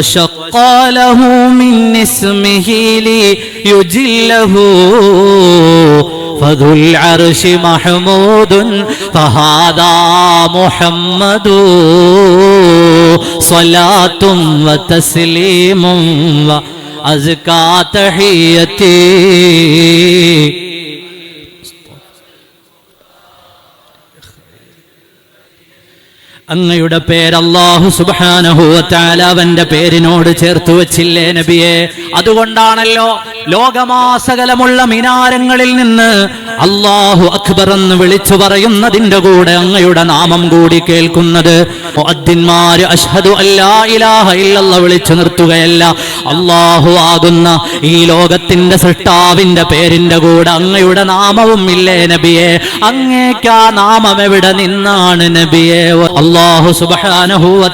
شق له من اسمه ليجله. فذو العرش محمود فهذا محمد. صلاة وتسليم وأزكى تحيتي. അങ്ങയുടെ പേര് അള്ളാഹു സുബാനഹുവത്താല അവന്റെ പേരിനോട് ചേർത്തു വച്ചില്ലേ നബിയെ? അതുകൊണ്ടാണല്ലോ ലോകമാസകലമുള്ള മിനാരങ്ങളിൽ നിന്ന് അള്ളാഹു അക്ബർ എന്ന് വിളിച്ചു പറയുന്നതിന്റെ കൂടെ അങ്ങയുടെ നാമം കൂടി കേൾക്കുന്നത്. അഷ്ഹദു വിളിച്ചു നിർത്തുകയല്ല. അള്ളാഹു ആകുന്ന ഈ ലോകത്തിന്റെ സൃഷ്ടാവിന്റെ പേരിന്റെ കൂടെ അങ്ങയുടെ നാമവും ഇല്ലേ നബിയെ? അങ്ങേക്ക് ആ നാമം എവിടെ നിന്നാണ് നബിയെ? അള്ളാഹു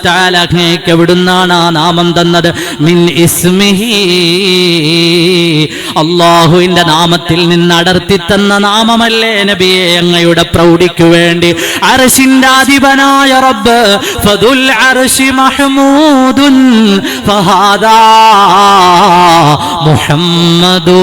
തആല അങ്ങേക്ക് എവിടുന്നാണ് ആ നാമം തന്നത്? മിൻ ഇസ്മിഹി. അള്ളാഹുവിന്റെ നാമത്തിൽ നിന്ന് അടർത്തി തന്ന നാമമല്ലേ നബിയെ അങ്ങയുടെ പ്രൗഢിക്കു വേണ്ടി? അർഷിന്റെ അധിപനായ റബ്ബ് ഫദുൽ അർശി മഹ്മൂദുൻ ഫഹാദാ മുഹമ്മദൂ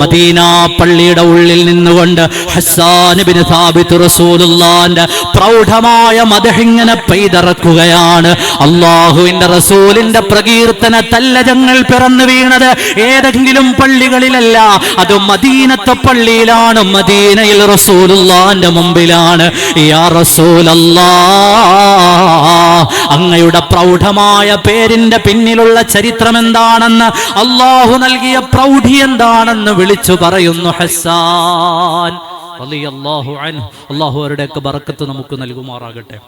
മദീന പള്ളിയുടെ ഉള്ളിൽ നിന്നുകൊണ്ട് ഹസ്സാൻ ബിൻ സാബിത്ത് റസൂലുള്ളാന്റെ പ്രൗഢമായ മദഹിങ്ങനെ പെയ്തിറക്കുകയാണ്. അള്ളാഹുവിന്റെ റസൂലിന്റെ പ്രകീർത്തന തല്ലജങ്ങൾ പിറന്നു വീണത്. ഏതെങ്കിലും പള്ളികളിലല്ല അത് മദീനത്തെ പള്ളിയിലാണ് മദീനയിൽ റസൂലുള്ളാന്റെ മുമ്പിലാണ്. യാ അങ്ങയുടെ പ്രൗഢമായ പേരിന്റെ പിന്നിലുള്ള ചരിത്രം എന്താണെന്ന് അള്ളാഹു നൽകിയ പ്രൗഢി എന്താണെന്ന് വിളിച്ചു പറയുന്നു ഹസ്സാൻ. അള്ളാഹു അള്ളാഹു അവരുടെയൊക്കെ ബറക്കത്ത് നമുക്ക് നൽകുമാറാകട്ടെ.